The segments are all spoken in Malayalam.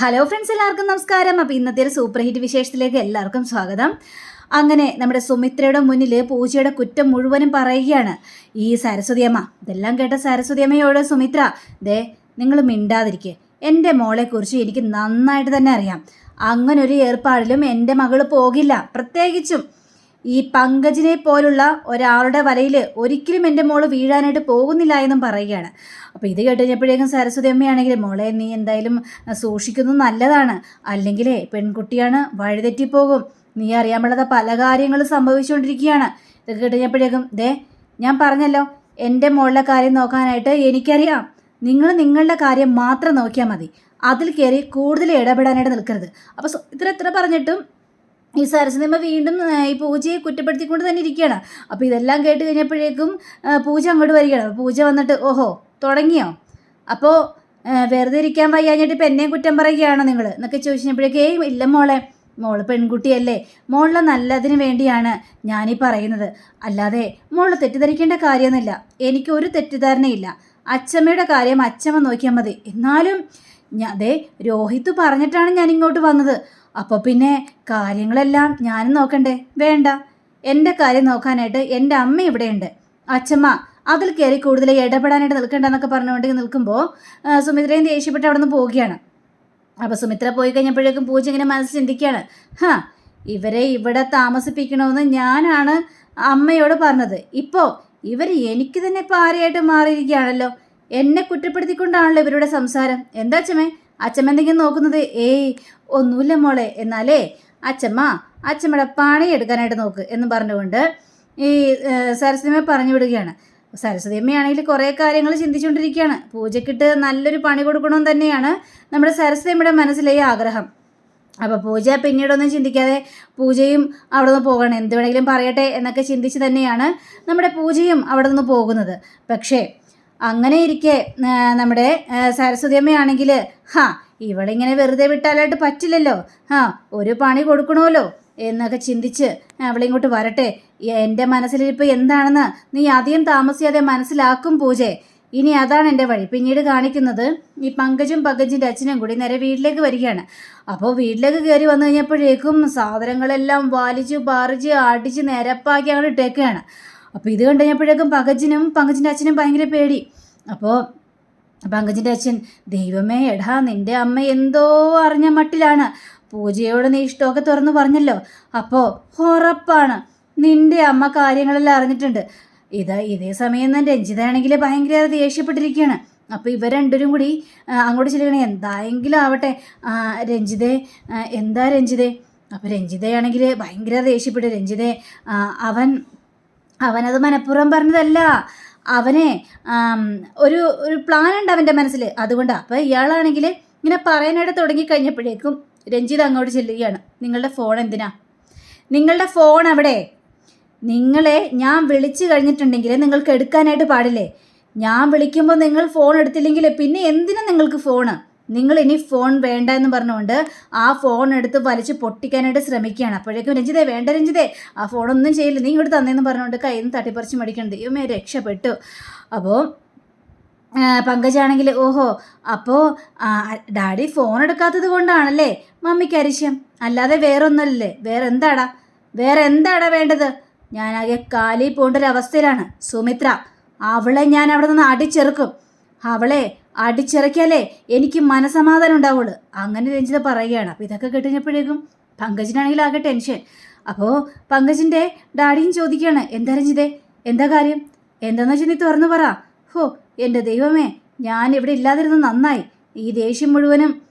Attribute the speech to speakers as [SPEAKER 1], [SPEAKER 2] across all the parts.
[SPEAKER 1] ഹലോ ഫ്രണ്ട്സ് എല്ലാവർക്കും നമസ്കാരം. അപ്പോൾ ഇന്നത്തെ ഒരു സൂപ്പർ ഹിറ്റ് വിശേഷത്തിലേക്ക് എല്ലാവർക്കും സ്വാഗതം. അങ്ങനെ നമ്മുടെ സുമിത്രയുടെ മുന്നിൽ പൂജയുടെ കുറ്റം മുഴുവനും പറയുകയാണ്. ഈ സരസ്വതി അമ്മ. ഇതെല്ലാം കേട്ട സരസ്വതി അമ്മയോട് സുമിത്ര ദേ നിങ്ങൾ മിണ്ടാതിരിക്കുക എന്റെ മോളെക്കുറിച്ച് എനിക്ക് നന്നായിട്ട് തന്നെ അറിയാം. അങ്ങനെ ഏർപ്പാടിലും എന്റെ മകൾ പോകില്ല. പ്രത്യേകിച്ചും ഈ പങ്കജിനെ പോലുള്ള ഒരാളുടെ വലയിൽ ഒരിക്കലും എന്റെ മോൾ വീഴാനായിട്ട് പോകുന്നില്ല എന്നും പറയുകയാണ്. അപ്പോൾ ഇത് കേട്ട് കഴിഞ്ഞപ്പോഴേക്കും സരസ്വതി അമ്മയാണെങ്കിൽ മോളെ നീ എന്തായാലും സൂക്ഷിക്കുന്നത് നല്ലതാണ്. അല്ലെങ്കിലേ പെൺകുട്ടിയാണ് വഴിതെറ്റിപ്പോകും. നീ അറിയാൻ പാടാത്ത പല കാര്യങ്ങളും സംഭവിച്ചുകൊണ്ടിരിക്കുകയാണ്. ഇത് കേട്ട് കഴിഞ്ഞപ്പോഴേക്കും ദേ ഞാൻ പറഞ്ഞല്ലോ എന്റെ മോളുടെ കാര്യം നോക്കാനായിട്ട് എനിക്കറിയാം. നിങ്ങൾ നിങ്ങളുടെ കാര്യം മാത്രം നോക്കിയാൽ മതി. അതിൽ കയറി കൂടുതൽ ഇടപെടാനായിട്ട് നിൽക്കരുത്. അപ്പോൾ ഇത്ര എത്ര പറഞ്ഞിട്ടും ഈ സരസ്വതിമ്മ വീണ്ടും ഈ പൂജയെ കുറ്റപ്പെടുത്തിക്കൊണ്ട് തന്നെ ഇരിക്കുകയാണ്. അപ്പോൾ ഇതെല്ലാം കേട്ട് കഴിഞ്ഞപ്പോഴേക്കും പൂജ അങ്ങോട്ട് വരികയാണ്. പൂജ വന്നിട്ട് ഓഹോ തുടങ്ങിയോ? അപ്പോൾ വെറുതെ ഇരിക്കാൻ വയ്യാഞ്ഞിട്ട് ഇപ്പം എന്നെയും കുറ്റം പറയുകയാണോ നിങ്ങൾ എന്നൊക്കെ ചോദിച്ചപ്പോഴേക്കേ ഇല്ല മോളെ. മോൾ പെൺകുട്ടിയല്ലേ. മോളിലെ നല്ലതിന് വേണ്ടിയാണ് ഞാനീ പറയുന്നത്. അല്ലാതെ മോൾ തെറ്റിദ്ധരിക്കേണ്ട കാര്യമൊന്നുമില്ല. എനിക്ക് ഒരു തെറ്റിദ്ധാരണയില്ല. അച്ചമ്മയുടെ കാര്യം അച്ചമ്മ നോക്കിയാൽ മതി. എന്നാലും ഞാൻ ദേ രോഹിത് പറഞ്ഞിട്ടാണ് ഞാൻ ഇങ്ങോട്ട് വന്നത്. അപ്പോൾ പിന്നെ കാര്യങ്ങളെല്ലാം ഞാനും നോക്കണ്ടേ? വേണ്ട. എന്റെ കാര്യം നോക്കാനായിട്ട് എന്റെ അമ്മ ഇവിടെയുണ്ട്. അച്ഛമ്മ അതിൽ കയറി കൂടുതൽ ഇടപെടാനായിട്ട് നിൽക്കണ്ടെന്നൊക്കെ പറഞ്ഞുകൊണ്ട് നിൽക്കുമ്പോൾ സുമിത്രയും ദേഷ്യപ്പെട്ട് അവിടെ നിന്ന് പോവുകയാണ്. അപ്പോൾ സുമിത്ര പോയി കഴിഞ്ഞപ്പോഴേക്കും പൂജ ഇങ്ങനെ മനസ്സ് ചിന്തിക്കുകയാണ്. ഹാ ഇവരെ ഇവിടെ താമസിപ്പിക്കണമെന്ന് ഞാനാണ് അമ്മയോട് പറഞ്ഞത്. ഇപ്പോൾ ഇവർ എനിക്ക് തന്നെ ഇപ്പോൾ ആരെയായിട്ട് മാറിയിരിക്കുകയാണല്ലോ? എന്നെ കുറ്റപ്പെടുത്തിക്കൊണ്ടാണല്ലോ ഇവരുടെ സംസാരം. എന്താ അച്ഛമ്മേ അച്ഛമ്മ എന്തെങ്കിലും നോക്കുന്നത്? ഏയ് ഒന്നുമില്ല മോളെ. എന്നാലേ അച്ഛമ്മ അച്ഛമ്മയുടെ പണി എടുക്കാനായിട്ട് നോക്ക് എന്ന് പറഞ്ഞുകൊണ്ട് ഈ സരസ്വതിയമ്മ പറഞ്ഞു വിടുകയാണ്. സരസ്വതിയമ്മയാണെങ്കിൽ കുറേ കാര്യങ്ങൾ ചിന്തിച്ചുകൊണ്ടിരിക്കുകയാണ്. പൂജക്കിട്ട് നല്ലൊരു പണി കൊടുക്കണമെന്ന് തന്നെയാണ് നമ്മുടെ സരസ്വതിയമ്മയുടെ മനസ്സിലെ ആഗ്രഹം. അപ്പോൾ പൂജ പിന്നീടൊന്നും ചിന്തിക്കാതെ പൂജയും അവിടെ നിന്ന് പോകണം എന്ത് വേണമെങ്കിലും പറയട്ടെ എന്നൊക്കെ ചിന്തിച്ച് തന്നെയാണ് നമ്മുടെ പൂജയും അവിടെ നിന്ന് പോകുന്നത്. പക്ഷേ അങ്ങനെ ഇരിക്കെ നമ്മുടെ സരസ്വതി അമ്മയാണെങ്കിൽ ഹാ ഇവളിങ്ങനെ വെറുതെ വിട്ടാലായിട്ട് പറ്റില്ലല്ലോ ആ ഒരു പണി കൊടുക്കണമല്ലോ എന്നൊക്കെ ചിന്തിച്ച് അവളിങ്ങോട്ട് വരട്ടെ. എന്റെ മനസ്സിലിപ്പോൾ എന്താണെന്ന് നീ അധികം താമസിയാതെ മനസ്സിലാക്കും പൂജെ. ഇനി അതാണ് എന്റെ വഴി. പിന്നീട് കാണിക്കുന്നത് ഈ പങ്കജും പങ്കജിന്റെ അച്ഛനും കൂടി നേരെ വീട്ടിലേക്ക് വരികയാണ്. അപ്പോൾ വീട്ടിലേക്ക് കയറി വന്നു കഴിഞ്ഞപ്പോഴേക്കും സാധനങ്ങളെല്ലാം വാലിച്ച് പറിച്ച് അടിച്ച് നിരപ്പാക്കി അങ്ങോട്ട് ഇട്ടേക്കുകയാണ് അപ്പോൾ ഇത് കണ്ടു കഴിഞ്ഞപ്പോഴേക്കും പങ്കജിനും പങ്കജിന്റെ അച്ഛനും ഭയങ്കര പേടി. അപ്പോൾ പങ്കജിന്റെ അച്ഛൻ ദൈവമേ എടാ നിന്റെ അമ്മ എന്തോ അറിഞ്ഞ മട്ടിലാണ്. പൂജയോട് നീ ഇഷ്ടമൊക്കെ തുറന്നു പറഞ്ഞല്ലോ. അപ്പോൾ ഉറപ്പാണ്. നിന്റെ അമ്മ കാര്യങ്ങളെല്ലാം അറിഞ്ഞിട്ടുണ്ട്. ഇത് ഇതേ സമയം തന്നെ രഞ്ജിതയാണെങ്കിൽ ഭയങ്കര ദേഷ്യപ്പെട്ടിരിക്കുകയാണ്. അപ്പോൾ ഇവർ രണ്ടുപേരും കൂടി അങ്ങോട്ട് ചെല്ലുകയാണെങ്കിൽ എന്തായെങ്കിലും ആവട്ടെ. രഞ്ജിതേ എന്താ രഞ്ജിതേ? അപ്പോൾ രഞ്ജിതയാണെങ്കിൽ ഭയങ്കര ദേഷ്യപ്പെട്ടു. രഞ്ജിതേ അവൻ അവനത് മനഃപൂർവം പറഞ്ഞതല്ല. അവനെ ഒരു ഒരു പ്ലാൻ ഉണ്ട് അവന്റെ മനസ്സിൽ അതുകൊണ്ടാണ് അപ്പോൾ ഇയാളാണെങ്കിൽ ഇങ്ങനെ പറയാനായിട്ട് തുടങ്ങിക്കഴിഞ്ഞപ്പോഴേക്കും രഞ്ജിത് അങ്ങോട്ട് ചെല്ലുകയാണ്. നിങ്ങളുടെ ഫോൺ എന്തിനാ? നിങ്ങളുടെ ഫോൺ അവിടെ. നിങ്ങളെ ഞാൻ വിളിച്ചു കഴിഞ്ഞിട്ടുണ്ടെങ്കിൽ നിങ്ങൾക്ക് എടുക്കാനായിട്ട് പാടില്ലേ? ഞാൻ വിളിക്കുമ്പോൾ നിങ്ങൾ ഫോൺ എടുത്തില്ലെങ്കിൽ പിന്നെ എന്തിനാ നിങ്ങൾക്ക് ഫോണ് നിങ്ങൾ ഇനി ഫോൺ വേണ്ട എന്ന് പറഞ്ഞുകൊണ്ട് ആ ഫോൺ എടുത്ത് വലിച്ച് പൊട്ടിക്കാനായിട്ട് ശ്രമിക്കുകയാണ്. അപ്പോഴേക്കും രഞ്ജിതേ വേണ്ട രഞ്ജിതേ ആ ഫോണൊന്നും ചെയ്യില്ല നീ ഇങ്ങോട്ട് തന്നേന്ന് പറഞ്ഞുകൊണ്ട് കയ്യിൽ നിന്ന് തട്ടിപ്പറിച്ച് മടിക്കണം ദൈവമേ രക്ഷപ്പെട്ടു. അപ്പോൾ പങ്കജാണെങ്കിൽ ഓഹോ അപ്പോൾ ഡാഡി ഫോൺ എടുക്കാത്തത് കൊണ്ടാണല്ലേ? മമ്മിക്ക് അരിശം അല്ലാതെ വേറെ ഒന്നുമല്ലേ വേറെ എന്താടാ വേറെ എന്താടാ വേണ്ടത്? ഞാനാകെ കാലി പോകേണ്ട ഒരു അവസ്ഥയിലാണ്. സുമിത്ര അവളെ ഞാൻ അവിടെ നിന്ന് അടിച്ചെറുക്കും. അവളെ അടിച്ചിറക്കിയാലേ എനിക്ക് മനസമാധാനം ഉണ്ടാവുള്ളൂ. അങ്ങനെ രഞ്ജിത പറയുകയാണ്. അപ്പോൾ ഇതൊക്കെ കിട്ടുന്നപ്പോഴേക്കും പങ്കജിനാണെങ്കിൽ ആകെ ടെൻഷൻ. അപ്പോൾ പങ്കജിന്റെ ഡാഡിയും ചോദിക്കുകയാണ് എന്താ രഞ്ജിതേ? എന്താ കാര്യം? എന്താണെന്ന് വെച്ചാൽ നീ തുറന്നു പറ. ഹോ എന്റെ ദൈവമേ ഞാൻ ഇവിടെ ഇല്ലാതിരുന്ന നന്നായി. ഈ ദേഷ്യം മുഴുവനും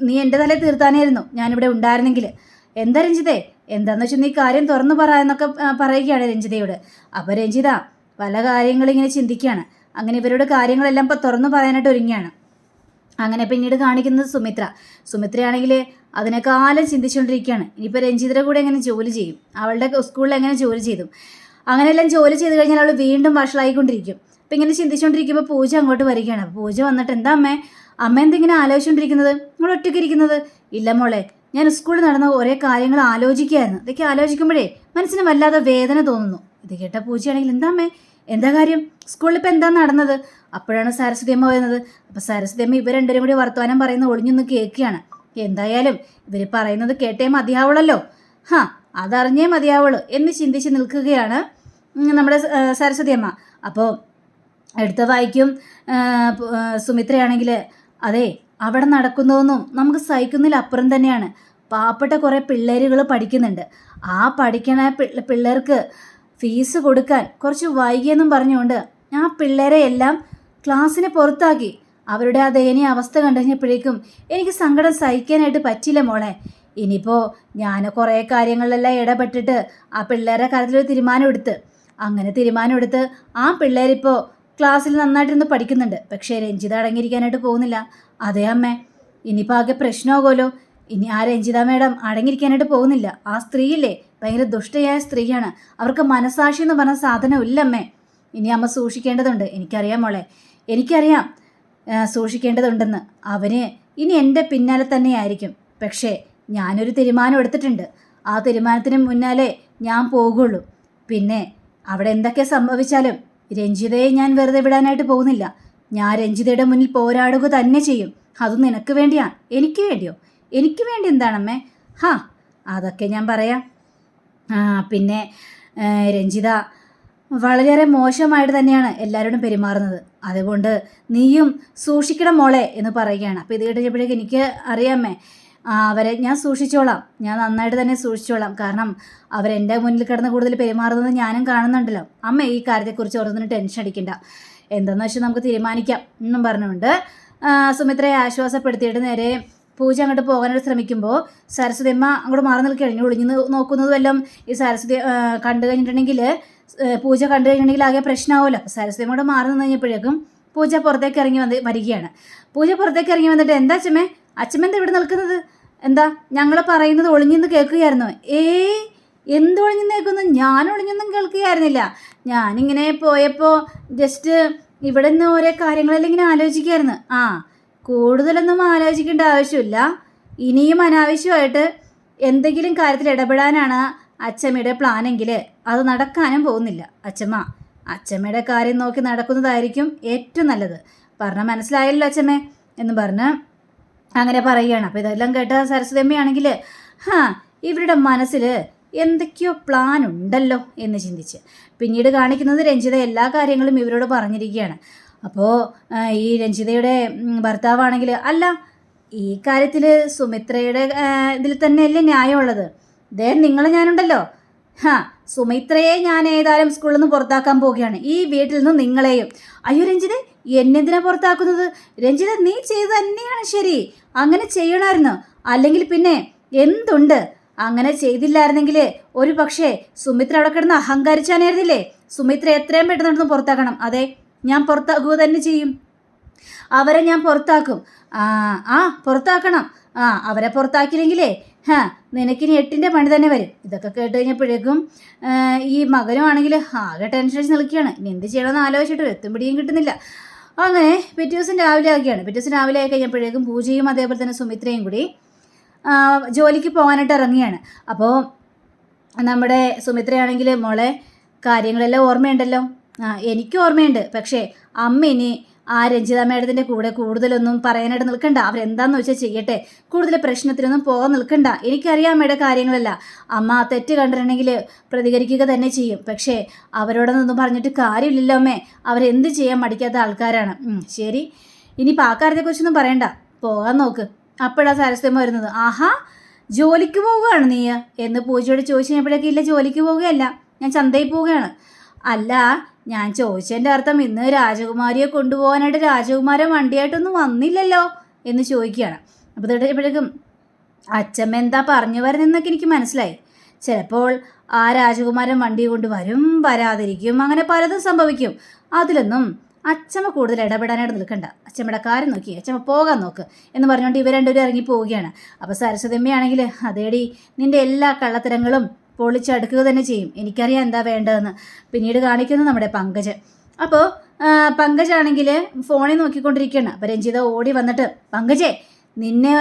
[SPEAKER 1] നീ എന്റെ തലയിൽ തീർത്താനായിരുന്നു. ഞാനിവിടെ ഉണ്ടായിരുന്നെങ്കിൽ. എന്താ രഞ്ജിതേ? എന്താന്ന് വെച്ചാൽ നീ കാര്യം തുറന്നു പറ എന്നൊക്കെ പറയുകയാണ് രഞ്ജിതയോട്. അപ്പോൾ രഞ്ജിത പല കാര്യങ്ങളിങ്ങനെ ചിന്തിക്കുകയാണ്. അങ്ങനെ ഇവരുടെ കാര്യങ്ങളെല്ലാം ഇപ്പോൾ തുറന്നു പറയാനായിട്ട് ഒരുങ്ങിയാണ്. അങ്ങനെ പിന്നീട് കാണിക്കുന്നത് സുമിത്ര. സുമിത്രയാണെങ്കിൽ അതിനേക്കാലം ചിന്തിച്ചുകൊണ്ടിരിക്കുകയാണ്. ഇനിയിപ്പോൾ രഞ്ജിതരെ കൂടെ എങ്ങനെ ജോലി ചെയ്യും? അവളുടെ സ്കൂളിൽ എങ്ങനെ ജോലി ചെയ്തു? അങ്ങനെയെല്ലാം ജോലി ചെയ്ത് കഴിഞ്ഞാൽ അവൾ വീണ്ടും വഷളായിക്കൊണ്ടിരിക്കും. അപ്പം ഇങ്ങനെ ചിന്തിച്ചുകൊണ്ടിരിക്കുമ്പോൾ പൂജ അങ്ങോട്ട് വരികയാണ്. പൂജ വന്നിട്ട് എന്താ അമ്മേ? അമ്മ എന്തിങ്ങനെ ആലോചിച്ചുകൊണ്ടിരിക്കുന്നത്? നിങ്ങൾ ഒറ്റയ്ക്ക് ഇരിക്കുന്നത്? ഇല്ല മോളെ ഞാൻ സ്കൂളിൽ നടന്ന ഒരേ കാര്യങ്ങൾ ആലോചിക്കുകയായിരുന്നു. ഇതൊക്കെ ആലോചിക്കുമ്പോഴേ മനസ്സിന് വല്ലാതെ വേദന തോന്നുന്നു. ഇത് കേട്ട പൂജയാണെങ്കിൽ എന്താ അമ്മേ? എന്താ കാര്യം? സ്കൂളിൽ ഇപ്പം എന്താ നടന്നത്? അപ്പോഴാണ് സരസ്വതി അമ്മ വരുന്നത് അപ്പോൾ സരസ്വതി അമ്മ ഇവർ രണ്ടുപേരും കൂടി വർത്തമാനം പറയുന്ന ഒളിഞ്ഞൊന്ന് കേൾക്കുകയാണ്. എന്തായാലും ഇവർ പറയുന്നത് കേട്ടേ മതിയാവുള്ളല്ലോ. ഹാ അതറിഞ്ഞേ മതിയാവുള്ളൂ എന്ന് ചിന്തിച്ച് നിൽക്കുകയാണ് നമ്മുടെ സരസ്വതി അമ്മ അപ്പോൾ എടുത്ത വായിക്കും സുമിത്രയാണെങ്കിൽ അതെ അവിടെ നടക്കുന്നതൊന്നും നമുക്ക് സഹിക്കുന്നതിലപ്പുറം തന്നെയാണ്. പാവപ്പെട്ട കുറേ പിള്ളേരുകൾ പഠിക്കുന്നുണ്ട്. ആ പഠിക്കണ പിള്ളേർക്ക് ഫീസ് കൊടുക്കാൻ കുറച്ച് വൈകിയെന്നും പറഞ്ഞുകൊണ്ട് ആ പിള്ളേരെ എല്ലാം ക്ലാസ്സിന് പുറത്താക്കി. അവരുടെ ആ ദയനീയ അവസ്ഥ കണ്ടുകഴിഞ്ഞപ്പോഴേക്കും എനിക്ക് സങ്കടം സഹിക്കാനായിട്ട് പറ്റില്ല മോളെ. ഇനിയിപ്പോൾ ഞാൻ കുറേ കാര്യങ്ങളിലെല്ലാം ഇടപെട്ടിട്ട് ആ പിള്ളേരെ കാര്യത്തിൽ ഒരു തീരുമാനം എടുത്ത് അങ്ങനെ തീരുമാനം എടുത്ത് ആ പിള്ളേരിപ്പോൾ ക്ലാസ്സിൽ നന്നായിട്ടിരുന്ന് പഠിക്കുന്നുണ്ട്. പക്ഷേ രഞ്ജിത അടങ്ങിയിരിക്കാനായിട്ട് പോകുന്നില്ല. അതേ അമ്മേ ഇനിയിപ്പോൾ ആകെ പ്രശ്നമാകുമല്ലോ. ഇനി ആ രഞ്ജിത മേഡം അടങ്ങിയിരിക്കാനായിട്ട് പോകുന്നില്ല. ആ സ്ത്രീയില്ലേ? ഭയങ്കര ദുഷ്ടയായ സ്ത്രീയാണ്. അവർക്ക് മനസാക്ഷി എന്ന് പറഞ്ഞ സാധനം ഇല്ലമ്മേ. ഇനി അമ്മ സൂക്ഷിക്കേണ്ടതുണ്ട്. എനിക്കറിയാം മോളെ. എനിക്കറിയാം സൂക്ഷിക്കേണ്ടതുണ്ടെന്ന്. അവന് ഇനി എന്റെ പിന്നാലെ തന്നെയായിരിക്കും. പക്ഷേ ഞാനൊരു തീരുമാനം എടുത്തിട്ടുണ്ട്. ആ തീരുമാനത്തിന് മുന്നാലെ ഞാൻ പോകുള്ളൂ. പിന്നെ അവിടെ എന്തൊക്കെ സംഭവിച്ചാലും രഞ്ജിതയെ ഞാൻ വെറുതെ വിടാനായിട്ട് പോകുന്നില്ല. ഞാൻ രഞ്ജിതയുടെ മുന്നിൽ പോരാടുക തന്നെ ചെയ്യും. അത് നിനക്ക് വേണ്ടിയാണ് എനിക്ക് വേണ്ടിയോ? എനിക്ക് വേണ്ടി എന്താണമ്മേ? ഹാ അതൊക്കെ ഞാൻ പറയാം. ആ, പിന്നെ രഞ്ജിത വളരെയേറെ മോശമായിട്ട് തന്നെയാണ് എല്ലാവരോടും പെരുമാറുന്നത്. അതുകൊണ്ട് നീയും സൂക്ഷിക്കണം മോളെ എന്ന് പറയുകയാണ്. അപ്പോൾ ഇത് കേട്ടപ്പോഴേക്ക് എനിക്ക് അറിയാമേ അവരെ ഞാൻ സൂക്ഷിച്ചോളാം. ഞാൻ നന്നായിട്ട് തന്നെ സൂക്ഷിച്ചോളാം. കാരണം അവരെന്റെ മുന്നിൽ കിടന്ന് കൂടുതൽ പെരുമാറുന്നത് ഞാനും കാണുന്നുണ്ടല്ലോ. അമ്മ ഈ കാര്യത്തെക്കുറിച്ച് ഓരോന്നിനും ടെൻഷൻ അടിക്കണ്ട. എന്താണെന്ന് വെച്ചാൽ നമുക്ക് തീരുമാനിക്കാം എന്നും പറഞ്ഞുകൊണ്ട് സുമിത്രയെ ആശ്വാസപ്പെടുത്തിയിട്ട് നേരെ പൂജ അങ്ങോട്ട് പോകാനായിട്ട് ശ്രമിക്കുമ്പോൾ സരസ്വതി അമ്മ അങ്ങോട്ട് മാറി നിൽക്കുകയാണ്. ഒളിഞ്ഞു നോക്കുന്നത് വല്ലതും ഈ സരസ്വതി കണ്ടു കഴിഞ്ഞിട്ടുണ്ടെങ്കിൽ പൂജ കണ്ടു കഴിഞ്ഞിട്ടുണ്ടെങ്കിൽ ആകെ പ്രശ്നമാവുമല്ലോ അപ്പോൾ സരസ്വതി അമ്മയോട് മാറി നിന്ന് കഴിഞ്ഞപ്പോഴേക്കും പൂജ പുറത്തേക്ക് ഇറങ്ങി വന്ന് വരികയാണ്. പൂജ പുറത്തേക്ക് ഇറങ്ങി വന്നിട്ട് എന്താ അച്ഛമ്മേ? അച്ഛമ്മ ഇവിടെ നിൽക്കുന്നത്? എന്താ ഞങ്ങൾ പറയുന്നത് ഒളിഞ്ഞെന്ന് കേൾക്കുകയായിരുന്നു? ഏ എന്ത് ഒളിഞ്ഞെന്ന് കേൾക്കുന്നു? ഞാൻ ഒളിഞ്ഞൊന്നും കേൾക്കുകയായിരുന്നില്ല. ഞാനിങ്ങനെ പോയപ്പോൾ ജസ്റ്റ് ഇവിടെ നിന്ന് ഓരോ കാര്യങ്ങളെല്ലാം ഇങ്ങനെ ആലോചിക്കുകയായിരുന്നു. ആ കൂടുതലൊന്നും ആലോചിക്കേണ്ട ആവശ്യമില്ല. ഇനിയും അനാവശ്യമായിട്ട് എന്തെങ്കിലും കാര്യത്തിൽ ഇടപെടാനാണ് അച്ചമ്മയുടെ പ്ലാനെങ്കിൽ അത് നടക്കാനും പോകുന്നില്ല. അച്ചമ്മ അച്ചമ്മയുടെ കാര്യം നോക്കി നടക്കുന്നതായിരിക്കും ഏറ്റവും നല്ലത്. പറഞ്ഞ മനസ്സിലായല്ലോ അച്ചമ്മേ എന്ന് പറഞ്ഞ് അങ്ങനെ പറയുകയാണ്. അപ്പോൾ ഇതെല്ലാം കേട്ട സരസ്വതി അമ്മയാണെങ്കിൽ ഹാ ഇവരുടെ മനസ്സിൽ എന്തൊക്കെയോ പ്ലാൻ ഉണ്ടല്ലോ എന്ന് ചിന്തിച്ച്. പിന്നീട് കാണിക്കുന്നത് രഞ്ജിത എല്ലാ കാര്യങ്ങളും ഇവരോട് പറഞ്ഞിരിക്കുകയാണ്. അപ്പോൾ ഈ രഞ്ജിതയുടെ ഭർത്താവാണെങ്കിൽ അല്ല ഈ കാര്യത്തിൽ സുമിത്രയുടെ ഇതിൽ തന്നെയല്ലേ ന്യായമുള്ളത്? ദേ നിങ്ങൾ ഞാനുണ്ടല്ലോ. ഹാ സുമിത്രയെ ഞാൻ ഏതായാലും സ്കൂളിൽ നിന്ന് പുറത്താക്കാൻ പോവുകയാണ്. ഈ വീട്ടിൽ നിന്ന് നിങ്ങളെയും. അയ്യോ രഞ്ജിത എന്നെന്തിനാ പുറത്താക്കുന്നത്? രഞ്ജിത നീ ചെയ്ത് തന്നെയാണ് ശരി. അങ്ങനെ ചെയ്യണമായിരുന്നു. അല്ലെങ്കിൽ പിന്നെ എന്തുണ്ട്? അങ്ങനെ ചെയ്തില്ലായിരുന്നെങ്കിൽ ഒരു പക്ഷേ സുമിത്ര അവിടെ കിടന്ന് അഹങ്കരിച്ചാനായിരുന്നില്ലേ? സുമിത്ര എത്രയും പെട്ടെന്ന് പുറത്താക്കണം. അതെ ഞാൻ പുറത്താക്കുക തന്നെ ചെയ്യും. അവരെ ഞാൻ പുറത്താക്കും. ആ ആ പുറത്താക്കണം. ആ അവരെ പുറത്താക്കിയില്ലെങ്കിലേ ഹാ നിനക്കിനി എട്ടിന്റെ പണി തന്നെ വരും. ഇതൊക്കെ കേട്ട് കഴിഞ്ഞപ്പോഴേക്കും ഈ മകനുമാണെങ്കിൽ ആകെ ടെൻഷൻ അടിച്ച് നിൽക്കുകയാണ്. ഇനി എന്ത് ചെയ്യണമെന്ന് ആലോചിച്ചിട്ട് ഒരു എത്തും പിടിയും കിട്ടുന്നില്ല. അങ്ങനെ പിറ്റേ ദിവസം രാവിലെ ആക്കിയാണ് പിറ്റേ ദിവസം രാവിലെ ആയി കഴിഞ്ഞപ്പോഴേക്കും പൂജയും അതേപോലെ തന്നെ സുമിത്രയും കൂടി ജോലിക്ക് പോകാനായിട്ട് ഇറങ്ങിയാണ് അപ്പോൾ നമ്മുടെ സുമിത്രയാണെങ്കിൽ മോളെ കാര്യങ്ങളെല്ലാം ഓർമ്മയുണ്ടല്ലോ? ആ എനിക്ക് ഓർമ്മയുണ്ട്. പക്ഷേ അമ്മ ഇനി ആ രഞ്ജിത മേഡത്തിന്റെ കൂടെ കൂടുതലൊന്നും പറയാനായിട്ട് നിൽക്കണ്ട. അവരെന്താന്ന് വെച്ചാൽ ചെയ്യട്ടെ. കൂടുതൽ പ്രശ്നത്തിനൊന്നും പോകാൻ നിൽക്കണ്ട. എനിക്കറിയാം അമ്മയുടെ കാര്യങ്ങളല്ല. അമ്മ തെറ്റ് കണ്ടിട്ടുണ്ടെങ്കിൽ പ്രതികരിക്കുക തന്നെ ചെയ്യും. പക്ഷേ അവരോടൊന്നും പറഞ്ഞിട്ട് കാര്യമില്ലല്ലോ അമ്മേ. അവരെന്ത് ചെയ്യാൻ മടിക്കാത്ത ആൾക്കാരാണ്. ശരി. ഇനിയിപ്പോൾ ആ കാര്യത്തെക്കുറിച്ചൊന്നും പറയണ്ട. പോകാൻ നോക്ക്. അപ്പോഴാണ് സരസ്വമ്മ വരുന്നത്. ആഹാ ജോലിക്ക് പോവുകയാണ് നീ? എന്ന് പൂജയോട് ചോദിച്ചു കഴിഞ്ഞപ്പോഴേക്കും ഇല്ല ജോലിക്ക് പോവുകയല്ല. ഞാൻ ചന്തയിൽ പോവുകയാണ്. അല്ല ഞാൻ ചോദിച്ചതിന്റെ അർത്ഥം ഇന്ന് രാജകുമാരിയെ കൊണ്ടുപോകാനായിട്ട് രാജകുമാരൻ വണ്ടിയായിട്ടൊന്നും വന്നില്ലല്ലോ എന്ന് ചോദിക്കുകയാണ്. അപ്പോൾ ഇപ്പോഴേക്കും അച്ഛമ്മ എന്താ പറഞ്ഞു വരുന്നതെന്നൊക്കെ എനിക്ക് മനസ്സിലായി. ചിലപ്പോൾ ആ രാജകുമാരൻ വണ്ടി കൊണ്ട് വരും വരാതിരിക്കും അങ്ങനെ പലതും സംഭവിക്കും. അതിലൊന്നും അച്ഛമ്മ കൂടുതൽ ഇടപെടാനായിട്ട് നിൽക്കണ്ട. അച്ഛമ്മയുടെ കാര്യം നോക്കി അച്ഛമ്മ പോകാൻ നോക്ക് എന്ന് പറഞ്ഞുകൊണ്ട് ഇവർ രണ്ടുപേരും ഇറങ്ങി പോവുകയാണ്. അപ്പോൾ സരസ്വതമ്മയാണെങ്കിൽ അതേടി നിന്റെ എല്ലാ കള്ളത്തരങ്ങളും പൊളിച്ചടുക്കുക തന്നെ ചെയ്യും. എനിക്കറിയാം എന്താ വേണ്ടതെന്ന്. പിന്നീട് കാണിക്കുന്നത് നമ്മുടെ പങ്കജ്. അപ്പോൾ പങ്കജാണെങ്കിൽ ഫോണിൽ നോക്കിക്കൊണ്ടിരിക്കുകയാണ്. അപ്പോൾ രഞ്ജിത ഓടി വന്നിട്ട് പങ്കജേ നിന്നെ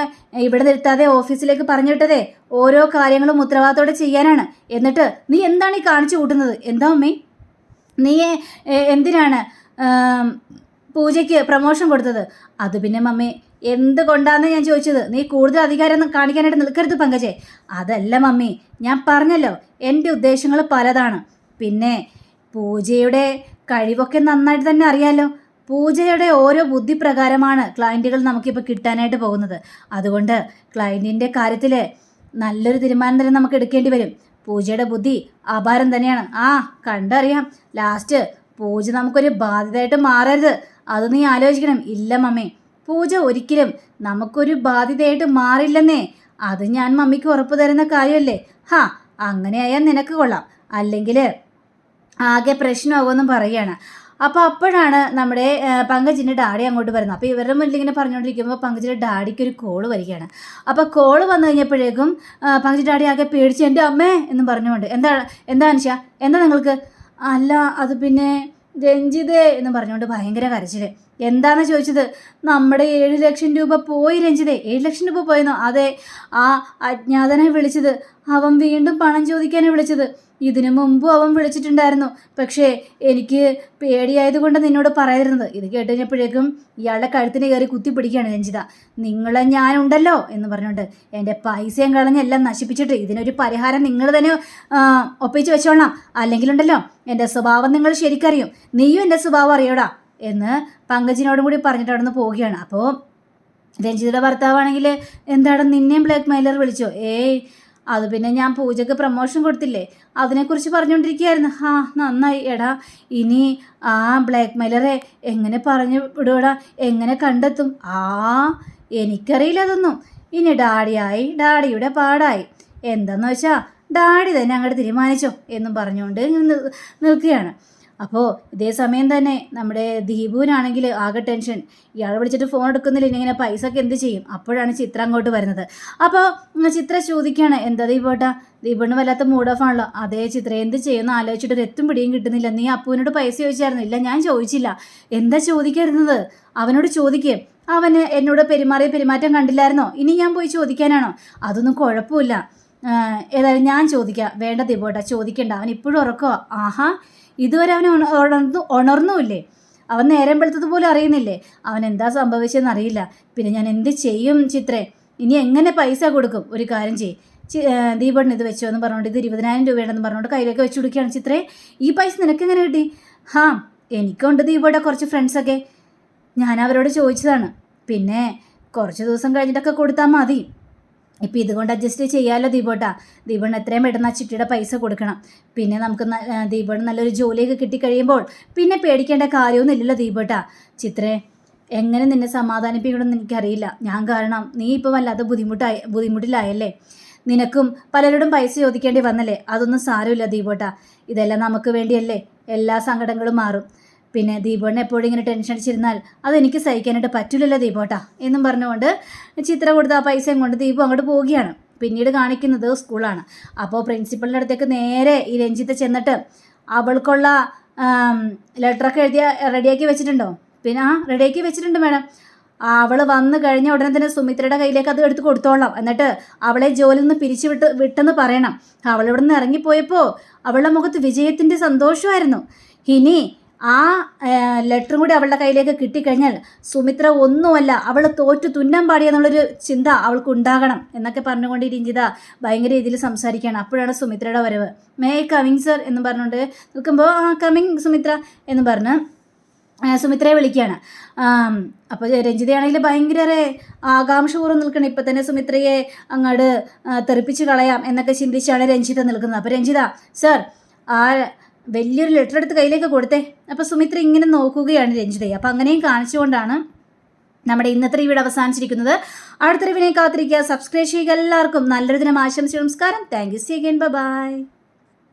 [SPEAKER 1] ഇവിടെ നിർത്താതെ ഓഫീസിലേക്ക് പറഞ്ഞു വിട്ടതേ ഓരോ കാര്യങ്ങളും ഉത്തരവാദിത്തോടെ ചെയ്യാനാണ്. എന്നിട്ട് നീ എന്താണ് ഈ കാണിച്ചു കൂട്ടുന്നത്? എന്താ അമ്മേ നീ എന്തിനാണ് പൂജയ്ക്ക് പ്രമോഷൻ കൊടുത്തത്? അത് പിന്നെ മമ്മി എന്തുകൊണ്ടാന്ന് ഞാൻ ചോദിച്ചത്? നീ കൂടുതൽ അധികാരം കാണിക്കാനായിട്ട് നിൽക്കരുത് പങ്കജേ. അതല്ല മമ്മി ഞാൻ പറഞ്ഞല്ലോ എന്റെ ഉദ്ദേശങ്ങൾ പലതാണ്. പിന്നെ പൂജയുടെ കഴിവൊക്കെ നന്നായിട്ട് തന്നെ അറിയാലോ. പൂജയുടെ ഓരോ ബുദ്ധി പ്രകാരമാണ് ക്ലയന്റുകൾ നമുക്കിപ്പോൾ കിട്ടാനായിട്ട് പോകുന്നത്. അതുകൊണ്ട് ക്ലയന്റിന്റെ കാര്യത്തിൽ നല്ലൊരു തീരുമാനം തന്നെ നമുക്ക് എടുക്കേണ്ടി വരും. പൂജയുടെ ബുദ്ധി അപാരം തന്നെയാണ്. ആ കണ്ടറിയാം. ലാസ്റ്റ് പൂജ നമുക്കൊരു ബാധ്യതയായിട്ട് മാറരുത്. അത് നീ ആലോചിക്കണം. ഇല്ല മമ്മി പൂജ ഒരിക്കലും നമുക്കൊരു ബാധ്യതയായിട്ട് മാറില്ലെന്നേ. അത് ഞാൻ മമ്മിക്ക് ഉറപ്പ് തരുന്ന കാര്യമല്ലേ? ഹാ അങ്ങനെയായാൽ നിനക്ക് കൊള്ളാം. അല്ലെങ്കിൽ ആകെ പ്രശ്നമാകുമെന്നും പറയുകയാണ് അപ്പോൾ അപ്പോഴാണ് നമ്മുടെ പങ്കജിന്റെ ഡാഡി അങ്ങോട്ട് വരുന്നത്. അപ്പോൾ ഇവരുടെ മുന്നിൽ ഇങ്ങനെ പറഞ്ഞുകൊണ്ടിരിക്കുമ്പോൾ പങ്കജിന്റെ ഡാഡിക്ക് ഒരു കോൾ വരികയാണ്. അപ്പോൾ കോൾ വന്നു കഴിഞ്ഞപ്പോഴേക്കും പങ്കജ് ഡാഡി ആകെ പേടിച്ച് എന്റെ അമ്മേ എന്ന് പറഞ്ഞുകൊണ്ട് എന്താ എന്താ അനുഷ? എന്താ നിങ്ങൾക്ക്? അല്ല അത് പിന്നെ രഞ്ജിതേ എന്ന് പറഞ്ഞുകൊണ്ട് ഭയങ്കര കരച്ചിൽ എന്താണ് ചോദിച്ചത്? നമ്മുടെ ഏഴ് ലക്ഷം രൂപ പോയി രഞ്ജിതേ. ഏഴ് ലക്ഷം രൂപ പോയെന്നോ? അതെ ആ അജ്ഞാതനെ വിളിച്ചത്. അവൻ വീണ്ടും പണം ചോദിക്കാനാണ് വിളിച്ചത്. ഇതിനു മുമ്പും അവൻ വിളിച്ചിട്ടുണ്ടായിരുന്നു. പക്ഷേ എനിക്ക് പേടിയായതുകൊണ്ട് നിന്നോട് പറയാതിരുന്നത്. ഇത് കേട്ട് കഴിഞ്ഞപ്പോഴേക്കും ഇയാളുടെ കഴുത്തിന് കയറി കുത്തിപ്പിടിക്കുകയാണ് രഞ്ജിത. നിങ്ങളെ ഞാനുണ്ടല്ലോ എന്ന് പറഞ്ഞുകൊണ്ട് എന്റെ പൈസയും കളഞ്ഞ് എല്ലാം നശിപ്പിച്ചിട്ട് ഇതിനൊരു പരിഹാരം നിങ്ങൾ തന്നെ ഒപ്പിച്ച് വെച്ചോളാം. അല്ലെങ്കിലുണ്ടല്ലോ എന്റെ സ്വഭാവം നിങ്ങൾ ശരിക്കറിയും. നീയും എന്റെ സ്വഭാവം അറിയോടാ. എന്ന് പങ്കജിനോടും കൂടി പറഞ്ഞിട്ട് അവിടെ നിന്ന് പോവുകയാണ്. അപ്പോൾ രഞ്ജിതയുടെ ഭർത്താവാണെങ്കിൽ എന്താണ് നിന്നെയും ബ്ലാക്ക് മെയിലർ വിളിച്ചോ? ഏയ് അത് പിന്നെ ഞാൻ പൂജയ്ക്ക് പ്രമോഷൻ കൊടുത്തില്ലേ? അതിനെക്കുറിച്ച് പറഞ്ഞുകൊണ്ടിരിക്കുകയായിരുന്നു. ഹാ നന്നായി. എടാ ഇനി ആ ബ്ലാക്ക് മെയിലറെ എങ്ങനെ പറഞ്ഞു വിടുവടാ? എങ്ങനെ കണ്ടെത്തും? ആ എനിക്കറിയില്ല അതൊന്നും. ഇനി ഡാഡിയായി ഡാഡിയുടെ പാടായി. എന്താന്ന് വെച്ചാൽ ഡാഡി തന്നെ അങ്ങോട്ട് തീരുമാനിച്ചോ എന്നും പറഞ്ഞുകൊണ്ട് നിൽക്കുകയാണ്. അപ്പോൾ ഇതേ സമയം തന്നെ നമ്മുടെ ദീപുവിനാണെങ്കിൽ ആകെ ടെൻഷൻ. ഇയാൾ വിളിച്ചിട്ട് ഫോൺ എടുക്കുന്നില്ല ഇങ്ങനെ പൈസ ഒക്കെ എന്ത് ചെയ്യും? അപ്പോഴാണ് ചിത്ര അങ്ങോട്ട് വരുന്നത്. അപ്പോൾ ചിത്ര ചോദിക്കുകയാണ് എന്താ ദീപോട്ടാ? ദീപണ് വല്ലാത്ത മൂഡ് ഓഫ് ആണല്ലോ. അതേ ചിത്ര എന്ത് ചെയ്യുമെന്ന് ആലോചിച്ചിട്ട് ഒരു എത്തും പിടിയും കിട്ടുന്നില്ല. നീ അപ്പുവിനോട് പൈസ ചോദിച്ചായിരുന്നു. ഇല്ല ഞാൻ ചോദിച്ചില്ല. എന്താ ചോദിക്കരുന്നത്? അവനോട് ചോദിക്കേ. അവന് എന്നോട് പെരുമാറിയ പെരുമാറ്റം കണ്ടില്ലായിരുന്നോ? ഇനി ഞാൻ പോയി ചോദിക്കാനാണോ? അതൊന്നും കുഴപ്പമില്ല. ഏതായാലും ഞാൻ ചോദിക്കാം. വേണ്ട ദീപോട്ട ചോദിക്കണ്ട. അവൻ ഇപ്പോഴും ഉറക്കോ ആഹാ ഇതുവരെ അവൻ ഉണർന്നു ഉണർന്നുമില്ലേ? അവൻ നേരം വെളുത്തതുപോലെ അറിയുന്നില്ലേ? അവൻ എന്താ സംഭവിച്ചതെന്ന് അറിയില്ല. പിന്നെ ഞാൻ എന്ത് ചെയ്യും ചിത്രേ? ഇനി എങ്ങനെ പൈസ കൊടുക്കും? ഒരു കാര്യം ചെയ്യും. ദീപണ്ണ ഇത് വെച്ചോ എന്ന് പറഞ്ഞുകൊണ്ട് ഇത് ഇരുപതിനായിരം രൂപയാണെന്ന് പറഞ്ഞുകൊണ്ട് കയ്യിലേക്ക് വെച്ച് കൊടുക്കുകയാണ് ചിത്രേ. ഈ പൈസ നിനക്ക് എങ്ങനെ കിട്ടി? ഹാ എനിക്കുണ്ട് ദീപയുടെ കുറച്ച് ഫ്രണ്ട്സൊക്കെ ഞാൻ അവരോട് ചോദിച്ചതാണ്. പിന്നെ കുറച്ച് ദിവസം കഴിഞ്ഞിട്ടൊക്കെ കൊടുത്താൽ മതി. ഇപ്പം ഇതുകൊണ്ട് അഡ്ജസ്റ്റ് ചെയ്യാമല്ലോ ദീപോട്ടാ? ദീപണ് എത്രയും പെട്ടെന്ന് ആ ചിട്ടിയുടെ പൈസ കൊടുക്കണം. പിന്നെ നമുക്ക് ദീപണ് നല്ലൊരു ജോലിയൊക്കെ കിട്ടിക്കഴിയുമ്പോൾ പിന്നെ പേടിക്കേണ്ട കാര്യമൊന്നും ഇല്ലല്ലോ ദീപോട്ടാ. ചിത്രേ എങ്ങനെ നിന്നെ സമാധാനിപ്പിക്കണമെന്ന് എനിക്കറിയില്ല. ഞാൻ കാരണം നീ ഇപ്പോൾ വല്ലാതെ ബുദ്ധിമുട്ടായി ബുദ്ധിമുട്ടിലായല്ലേ? നിനക്കും പലരോടും പൈസ ചോദിക്കേണ്ടി വന്നല്ലേ? അതൊന്നും സാരമില്ല ദീപോട്ടാ. ഇതെല്ലാം നമുക്ക് വേണ്ടിയല്ലേ? എല്ലാ സങ്കടങ്ങളും മാറും. പിന്നെ ദീപോണ്ണ എപ്പോഴും ഇങ്ങനെ ടെൻഷൻ അടിച്ചിരുന്നാൽ അതെനിക്ക് സഹിക്കാനായിട്ട് പറ്റില്ലല്ലോ ദീപോട്ടാ എന്നും പറഞ്ഞുകൊണ്ട് ചിത്ര കൊടുത്ത ആ പൈസയും കൊണ്ട് ദീപു അങ്ങോട്ട് പോവുകയാണ്. പിന്നീട് കാണിക്കുന്നത് സ്കൂളാണ് അപ്പോൾ പ്രിൻസിപ്പളിന്റെ അടുത്തേക്ക് നേരെ ഈ രഞ്ജിത്ത് ചെന്നിട്ട് അവൾക്കുള്ള ലെറ്ററൊക്കെ എഴുതിയ റെഡിയാക്കി വെച്ചിട്ടുണ്ടോ? പിന്നെ ആ റെഡിയാക്കി വെച്ചിട്ടുണ്ട് മാഡം അവൾ വന്നു കഴിഞ്ഞ ഉടനെ തന്നെ സുമിത്രയുടെ കയ്യിലേക്ക് അത് എടുത്ത് കൊടുത്തോളാം. എന്നിട്ട് അവളെ ജോലിയിൽ നിന്ന് പിരിച്ചു വിട്ട് വിട്ടെന്ന് പറയണം. അവളിവിടെ നിന്ന് ഇറങ്ങിപ്പോയപ്പോൾ അവളുടെ മുഖത്ത് വിജയത്തിന്റെ സന്തോഷമായിരുന്നു. ഇനി ആ ലെറ്ററും കൂടി അവളുടെ കയ്യിലേക്ക് കിട്ടിക്കഴിഞ്ഞാൽ സുമിത്ര ഒന്നുമല്ല അവൾ തോറ്റു തുന്നം പാടിയെന്നുള്ളൊരു ചിന്ത അവൾക്ക് ഉണ്ടാകണം എന്നൊക്കെ പറഞ്ഞുകൊണ്ട് രഞ്ജിത ഭയങ്കര രീതിയിൽ സംസാരിക്കുകയാണ്. അപ്പോഴാണ് സുമിത്രയുടെ വരവ്. മേ കമ്മിങ് സർ എന്ന് പറഞ്ഞുകൊണ്ട് നിൽക്കുമ്പോൾ ആ കമ്മിങ് സുമിത്ര എന്ന് പറഞ്ഞ് സുമിത്രയെ വിളിക്കുകയാണ്. അപ്പോൾ രഞ്ജിതയാണെങ്കിൽ ഭയങ്കര ആകാംക്ഷപൂർവം നിൽക്കണം. ഇപ്പം തന്നെ സുമിത്രയെ അങ്ങോട്ട് തെറിപ്പിച്ച് കളയാം എന്നൊക്കെ ചിന്തിച്ചാണ് രഞ്ജിത നിൽക്കുന്നത്. അപ്പോൾ രഞ്ജിത സർ ആ വലിയൊരു ലെറ്റർ എടുത്ത് കയ്യിലേക്ക് കൊടുത്തേ. അപ്പോൾ സുമിത്ര ഇങ്ങനെ നോക്കുകയാണ് രഞ്ജിതയെ. അപ്പോൾ അങ്ങനെയും കാണിച്ചുകൊണ്ടാണ് നമ്മുടെ ഇന്നത്തെ ഇവിടെ അവസാനിച്ചിരിക്കുന്നത്. അടുത്ത റിവിനെ കാത്തിരിക്കുക. സബ്സ്ക്രൈബ് ചെയ്യുക. എല്ലാവർക്കും നല്ലൊരു ദിനം ആശംസിച്ചു നമസ്കാരം. Thank you see again bye